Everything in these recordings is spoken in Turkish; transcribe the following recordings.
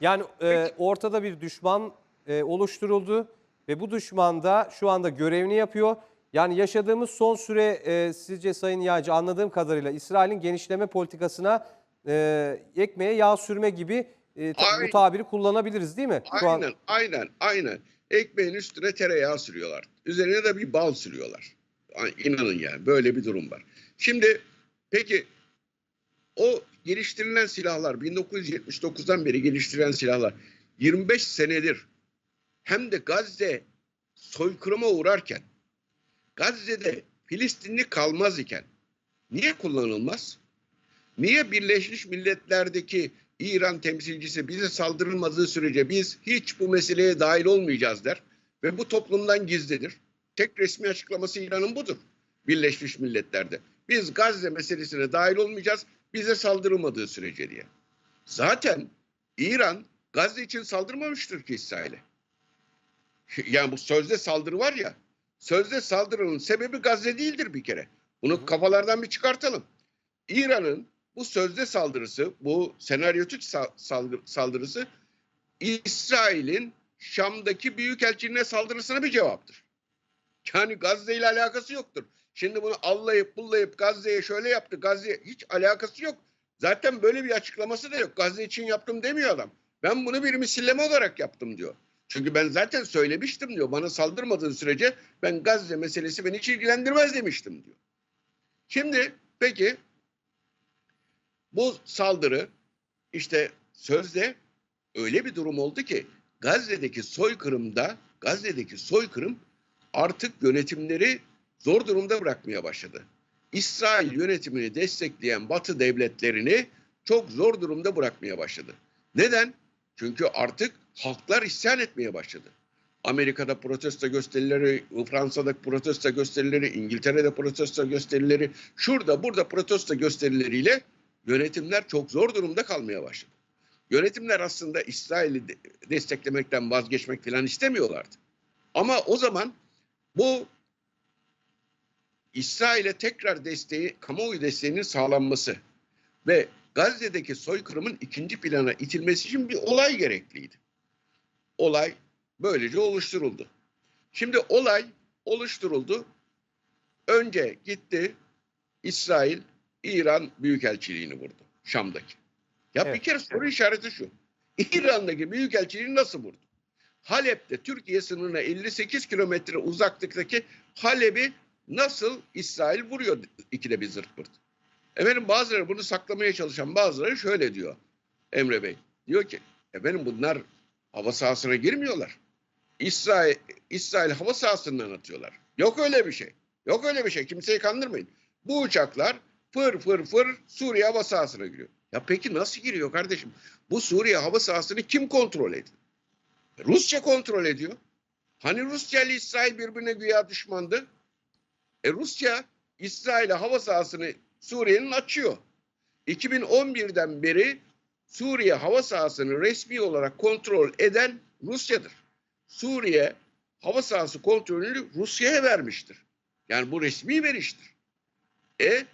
Yani e, ortada bir düşman e, oluşturuldu ve bu düşman da şu anda görevini yapıyor. Yani yaşadığımız son süre e, sizce Sayın Yağcı anladığım kadarıyla İsrail'in genişleme politikasına e, ekmeğe yağ sürme gibi e, ta- bu Aynen. tabiri kullanabiliriz değil mi? Şu an- Aynen, aynen, aynen. Ekmeğin üstüne tereyağı sürüyorlar. Üzerine de bir bal sürüyorlar. Ay, İnanın yani böyle bir durum var. Şimdi peki o geliştirilen silahlar 1979'dan beri geliştirilen silahlar 25 senedir hem de Gazze soykırıma uğrarken Gazze'de Filistinli kalmaz iken niye kullanılmaz? Niye Birleşmiş Milletler'deki İran temsilcisi bize saldırılmadığı sürece biz hiç bu meseleye dahil olmayacağız der ve bu toplumdan gizlidir. Tek resmi açıklaması İran'ın budur. Birleşmiş Milletler'de. Biz Gazze meselesine dahil olmayacağız bize saldırılmadığı sürece diye. Zaten İran Gazze için saldırmamıştır ki İsrail'e. Yani bu sözde saldırı var ya, sözde saldırının sebebi Gazze değildir bir kere. Bunu kafalardan bir çıkartalım. İran'ın bu sözde saldırısı, bu senaryotik saldırısı İsrail'in Şam'daki büyükelçiliğine saldırısına bir cevaptır. Yani Gazze ile alakası yoktur. Şimdi bunu allayıp bullayıp Gazze'ye şöyle yaptı, Gazze'ye hiç alakası yok. Zaten böyle bir açıklaması da yok. Gazze için yaptım demiyor adam. Ben bunu bir misilleme olarak yaptım diyor. Çünkü ben zaten söylemiştim diyor. Bana saldırmadığın sürece ben Gazze meselesi beni hiç ilgilendirmez demiştim diyor. Şimdi peki bu saldırı işte sözde öyle bir durum oldu ki Gazze'deki soykırımda Gazze'deki soykırım artık yönetimleri zor durumda bırakmaya başladı. İsrail yönetimini destekleyen Batı devletlerini çok zor durumda bırakmaya başladı. Neden? Çünkü artık halklar isyan etmeye başladı. Amerika'da protesto gösterileri, Fransa'da protesto gösterileri, İngiltere'de protesto gösterileri, şurada burada protesto gösterileriyle yönetimler çok zor durumda kalmaya başladı. Yönetimler aslında İsrail'i de- desteklemekten vazgeçmek falan istemiyorlardı. Ama o zaman bu İsrail'e tekrar desteği, kamuoyu desteğinin sağlanması ve Gazze'deki soykırımın ikinci plana itilmesi için bir olay gerekliydi. Olay böylece oluşturuldu. Şimdi olay oluşturuldu. Önce gitti İsrail İran Büyükelçiliğini vurdu Şam'daki. Ya bir Evet. kere soru işareti şu. İran'daki Büyükelçiliği nasıl vurdu? Halep'te Türkiye sınırına 58 kilometre uzaklıktaki Halep'i nasıl İsrail vuruyor ikide bir zırt pırt? Efendim bazıları bunu saklamaya çalışan bazıları şöyle diyor Emre Bey. Diyor ki efendim bunlar hava sahasına girmiyorlar. İsrail, İsrail hava sahasından atıyorlar. Yok öyle bir şey. Yok öyle bir şey. Kimseyi kandırmayın. Bu uçaklar fır fır fır Suriye hava sahasına giriyor. Ya peki nasıl giriyor kardeşim? Bu Suriye hava sahasını kim kontrol ediyor? Rusya kontrol ediyor. Hani Rusya ile İsrail birbirine güya düşmandı? E Rusya İsrail'e hava sahasını Suriye'nin açıyor. 2011'den beri Suriye hava sahasını resmi olarak kontrol eden Rusya'dır. Suriye hava sahası kontrolünü Rusya'ya vermiştir. Yani bu resmi veriştir. E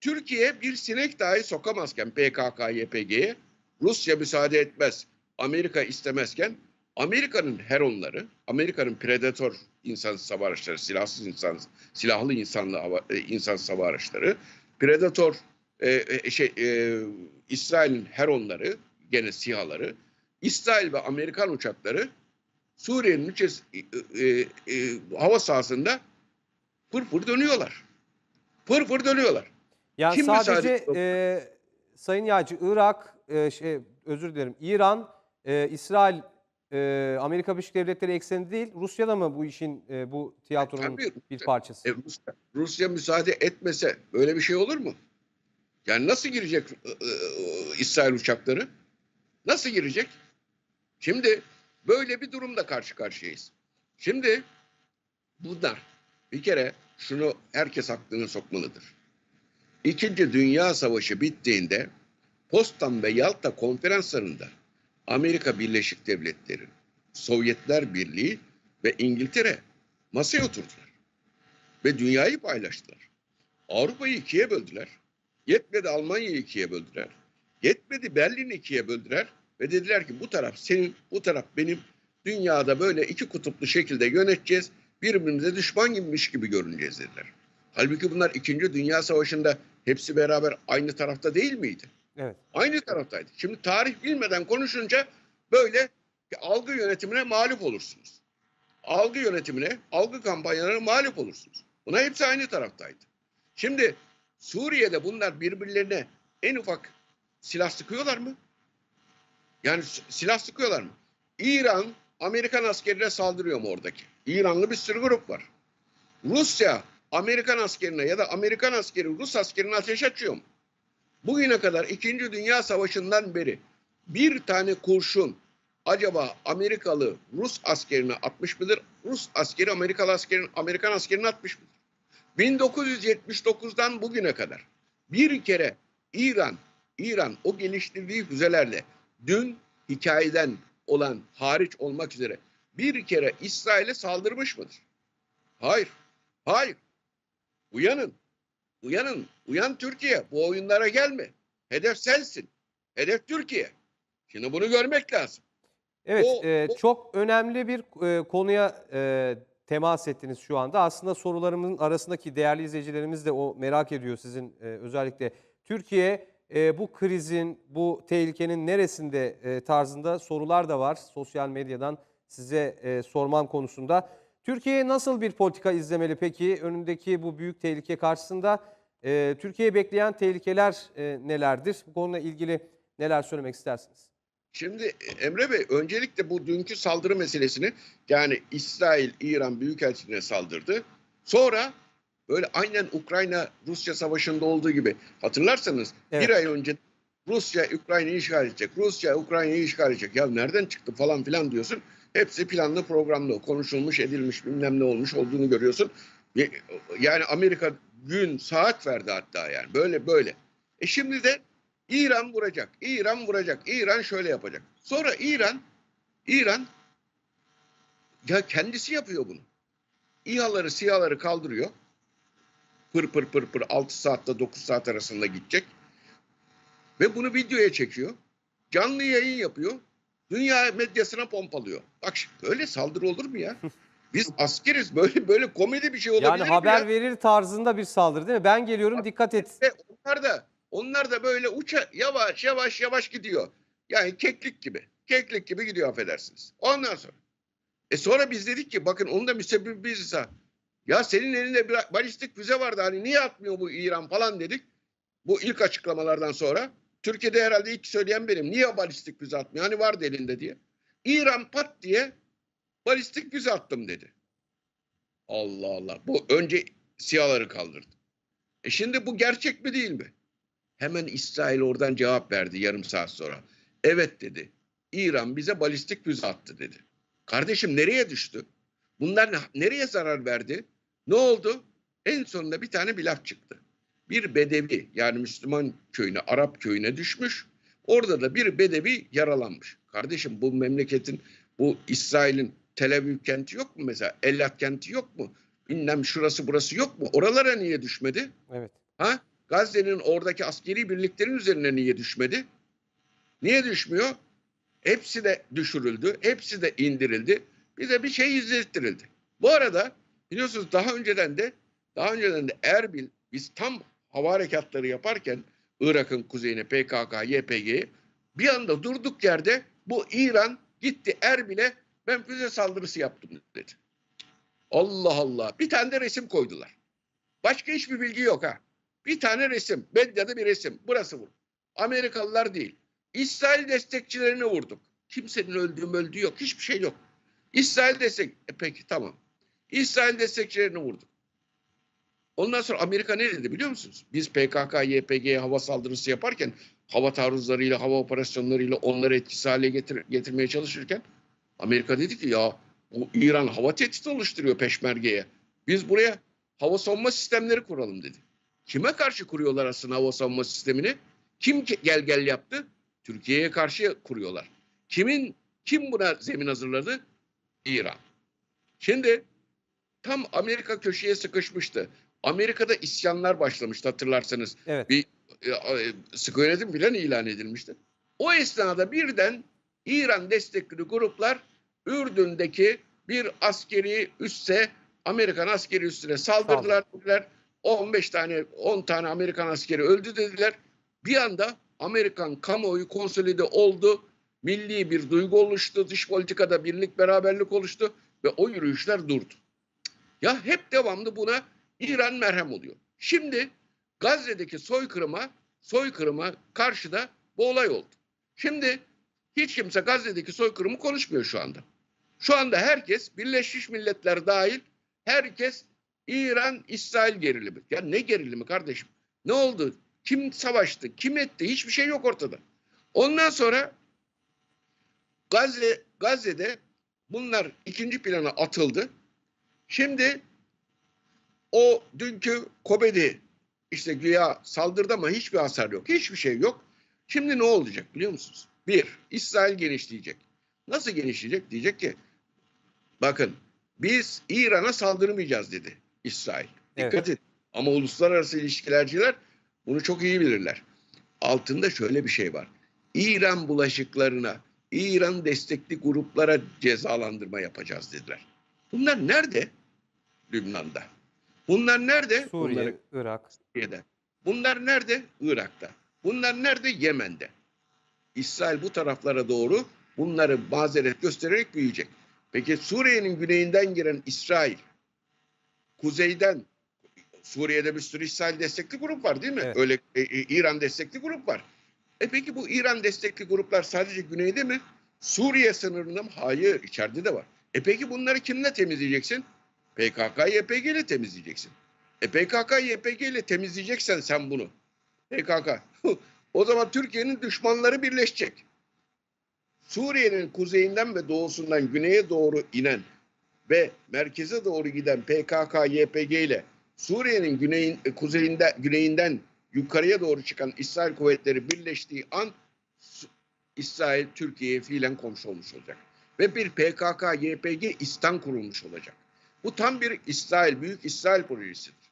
Türkiye bir sinek dahi sokamazken PKK, YPG'ye Rusya müsaade etmez, Amerika istemezken Amerika'nın Heronları, Amerika'nın Predator insan hava araçları, silahsız insan, silahlı insanlı hava- e, insan hava araçları, Predator e, e, şey e, İsrail'in Heronları, gene SİHA'ları, İsrail ve Amerikan uçakları Suriye'nin içeris- e, e, e, hava sahasında fır dönüyorlar. Fır fır dönüyorlar. Yani Kim sadece müsaade e, Sayın Yağcı, Irak, e, şey, özür dilerim, İran, e, İsrail, e, Amerika Birleşik Devletleri ekseninde değil, Rusya da mı bu işin, e, bu tiyatronun Tabii, bir parçası? E, Rusya, Rusya müsaade etmese böyle bir şey olur mu? Yani nasıl girecek e, e, İsrail uçakları? Nasıl girecek? Şimdi böyle bir durumda karşı karşıyayız. Şimdi bunlar bir kere şunu herkes aklına sokmalıdır. İkinci Dünya Savaşı bittiğinde Potsdam ve Yalta konferanslarında Amerika Birleşik Devletleri, Sovyetler Birliği ve İngiltere masaya oturdular. Ve dünyayı paylaştılar. Avrupa'yı ikiye böldüler. Yetmedi Almanya'yı ikiye böldüler. Yetmedi Berlin'i ikiye böldüler. ve dediler ki bu taraf senin, bu taraf benim. Dünyada böyle iki kutuplu şekilde yöneteceğiz. Birbirimize düşman gibiymiş gibi görüneceğiz dediler. Halbuki bunlar 2. Dünya Savaşı'nda hepsi beraber aynı tarafta değil miydi? Evet. Aynı taraftaydı. Şimdi tarih bilmeden konuşunca böyle algı yönetimine mağlup olursunuz. Algı yönetimine, algı kampanyalarına mağlup olursunuz. Buna hepsi aynı taraftaydı. Şimdi Suriye'de bunlar birbirlerine en ufak silah sıkıyorlar mı? Yani silah sıkıyorlar mı? İran Amerikan askerine saldırıyor mu oradaki? İranlı bir sürü grup var. Rusya Amerikan askerine ya da Amerikan askeri Rus askerine ateş açıyor mu? Bugüne kadar 2. Dünya Savaşı'ndan beri bir tane kurşun acaba Amerikalı Rus askerine atmış mıdır? Rus askeri Amerikalı askerin Amerikan askerine atmış mıdır? 1979'dan bugüne kadar bir kere İran İran o geliştirdiği füzelerle dün hikayeden olan hariç olmak üzere bir kere İsrail'e saldırmış mıdır? Hayır. Hayır. Uyanın. Uyanın. Uyan Türkiye. Bu oyunlara gelme. Hedef sensin. Hedef Türkiye. Şimdi bunu görmek lazım. Evet, O- e, o- çok önemli bir e, konuya e, temas ettiniz şu anda. Aslında sorularımın arasındaki değerli izleyicilerimiz de o merak ediyor sizin e, özellikle. Türkiye e, bu krizin, bu tehlikenin neresinde e, tarzında sorular da var sosyal medyadan size e, sormam konusunda. Türkiye nasıl bir politika izlemeli peki önündeki bu büyük tehlike karşısında? E, Türkiye'yi bekleyen tehlikeler e, nelerdir? Bu konuyla ilgili neler söylemek istersiniz? Şimdi Emre Bey öncelikle bu dünkü saldırı meselesini yani İsrail İran Büyükelçiliğine saldırdı. Sonra böyle aynen Ukrayna Rusya savaşında olduğu gibi hatırlarsanız Evet. bir ay önce Rusya Ukrayna'yı işgal edecek. Rusya Ukrayna'yı işgal edecek. Ya nereden çıktı falan filan diyorsun. Hepsi planlı programlı konuşulmuş edilmiş bilmem ne olmuş olduğunu görüyorsun. Yani Amerika gün saat verdi hatta yani böyle böyle. E şimdi de İran vuracak, İran vuracak, İran şöyle yapacak. Sonra İran, İran ya kendisi yapıyor bunu. İHA'ları, SİHA'ları kaldırıyor. Pır pır pır pır 6 saatte 9 saat arasında gidecek. Ve bunu videoya çekiyor. Canlı yayın yapıyor. Dünya medyasına pompalıyor. Bak böyle saldırı olur mu ya? Biz askeriz. Böyle böyle komedi bir şey olabilir Yani mi haber ya? verir tarzında bir saldırı değil mi? Ben geliyorum dikkat et. Onlar da onlar da böyle uça yavaş yavaş yavaş gidiyor. Yani keklik gibi. Keklik gibi gidiyor affedersiniz. Ondan sonra. E sonra biz dedik ki bakın onun da müsebbibi biziz ha. Ya senin elinde bir balistik füze vardı hani niye atmıyor bu İran falan dedik. Bu ilk açıklamalardan sonra. Türkiye'de herhalde ilk söyleyen benim. Niye balistik füze atmıyor? Hani vardı elinde diye. İran pat diye balistik füze attım dedi. Allah Allah. Bu önce siyaları kaldırdı. E şimdi bu gerçek mi değil mi? Hemen İsrail oradan cevap verdi yarım saat sonra. Evet dedi. İran bize balistik füze attı dedi. Kardeşim nereye düştü? Bunlar ne- nereye zarar verdi? Ne oldu? En sonunda bir tane bir laf çıktı. Bir bedevi yani Müslüman köyüne, Arap köyüne düşmüş. Orada da bir bedevi yaralanmış. Kardeşim bu memleketin, bu İsrail'in Tel Aviv kenti yok mu mesela? Elat kenti yok mu? Bilmem şurası burası yok mu? Oralara niye düşmedi? Evet. Ha? Gazze'nin oradaki askeri birliklerin üzerine niye düşmedi? Niye düşmüyor? Hepsi de düşürüldü. Hepsi de indirildi. Bize bir şey izlettirildi. Bu arada biliyorsunuz daha önceden de daha önceden de Erbil biz tam hava harekatları yaparken Irak'ın kuzeyine PKK, YPG'ye bir anda durduk yerde bu İran gitti Erbil'e ben füze saldırısı yaptım dedi. Allah Allah. Bir tane de resim koydular. Başka hiçbir bilgi yok ha. Bir tane resim. Medyada bir resim. Burası vur. Amerikalılar değil. İsrail destekçilerini vurduk. Kimsenin öldüğü öldüğü yok. Hiçbir şey yok. İsrail destek. E peki tamam. İsrail destekçilerini vurduk. Ondan sonra Amerika ne dedi biliyor musunuz? Biz PKK, YPG'ye hava saldırısı yaparken hava taarruzlarıyla, hava operasyonlarıyla onları etkisiz hale getir- getirmeye çalışırken Amerika dedi ki ya bu İran hava tehdidi oluşturuyor peşmergeye. Biz buraya hava savunma sistemleri kuralım dedi. Kime karşı kuruyorlar aslında hava savunma sistemini? Kim gel gel yaptı? Türkiye'ye karşı kuruyorlar. Kimin kim buna zemin hazırladı? İran. Şimdi tam Amerika köşeye sıkışmıştı. Amerika'da isyanlar başlamıştı hatırlarsanız. Evet. Bir e, e, yönetim filan ilan edilmişti. O esnada birden İran destekli gruplar Ürdün'deki bir askeri üsse Amerikan askeri üssüne saldırdılar dediler. 15 tane 10 tane Amerikan askeri öldü dediler. Bir anda Amerikan kamuoyu konsolide oldu. Milli bir duygu oluştu. Dış politikada birlik beraberlik oluştu ve o yürüyüşler durdu. Ya hep devamlı buna İran merhem oluyor. Şimdi Gazze'deki soykırıma soykırıma karşıda bu olay oldu. Şimdi hiç kimse Gazze'deki soykırımı konuşmuyor şu anda. Şu anda herkes Birleşmiş Milletler dahil herkes İran-İsrail gerilimi. Ya ne gerilimi kardeşim? Ne oldu? Kim savaştı? Kim etti? Hiçbir şey yok ortada. Ondan sonra Gazze, Gazze'de bunlar ikinci plana atıldı. Şimdi o dünkü Kobedi işte güya saldırdı ama hiçbir hasar yok. Hiçbir şey yok. Şimdi ne olacak biliyor musunuz? Bir, İsrail genişleyecek. Nasıl genişleyecek? Diyecek ki bakın biz İran'a saldırmayacağız dedi İsrail. Dikkat Evet. edin. Ama uluslararası ilişkilerciler bunu çok iyi bilirler. Altında şöyle bir şey var. İran bulaşıklarına, İran destekli gruplara cezalandırma yapacağız dediler. Bunlar nerede? Lübnan'da. Bunlar nerede? Suriye, Bunları Irak. Suriye'de. Bunlar nerede? Irak'ta. Bunlar nerede? Yemen'de. İsrail bu taraflara doğru bunları mazeret göstererek büyüyecek. Peki Suriye'nin güneyinden giren İsrail, kuzeyden Suriye'de bir sürü İsrail destekli grup var değil mi? Evet. Öyle e, e, İran destekli grup var. E peki bu İran destekli gruplar sadece güneyde mi? Suriye sınırında mı? Hayır, içeride de var. E peki bunları kimle temizleyeceksin? PKK, YPG ile temizleyeceksin. E PKK, YPG ile temizleyeceksen sen bunu. PKK. o zaman Türkiye'nin düşmanları birleşecek. Suriye'nin kuzeyinden ve doğusundan güneye doğru inen ve merkeze doğru giden PKK, YPG ile Suriye'nin güneyin, e, kuzeyinde, güneyinden yukarıya doğru çıkan İsrail kuvvetleri birleştiği an İsrail Türkiye'ye fiilen komşu olmuş olacak. Ve bir PKK, YPG İstan kurulmuş olacak. Bu tam bir İsrail, büyük İsrail projesidir.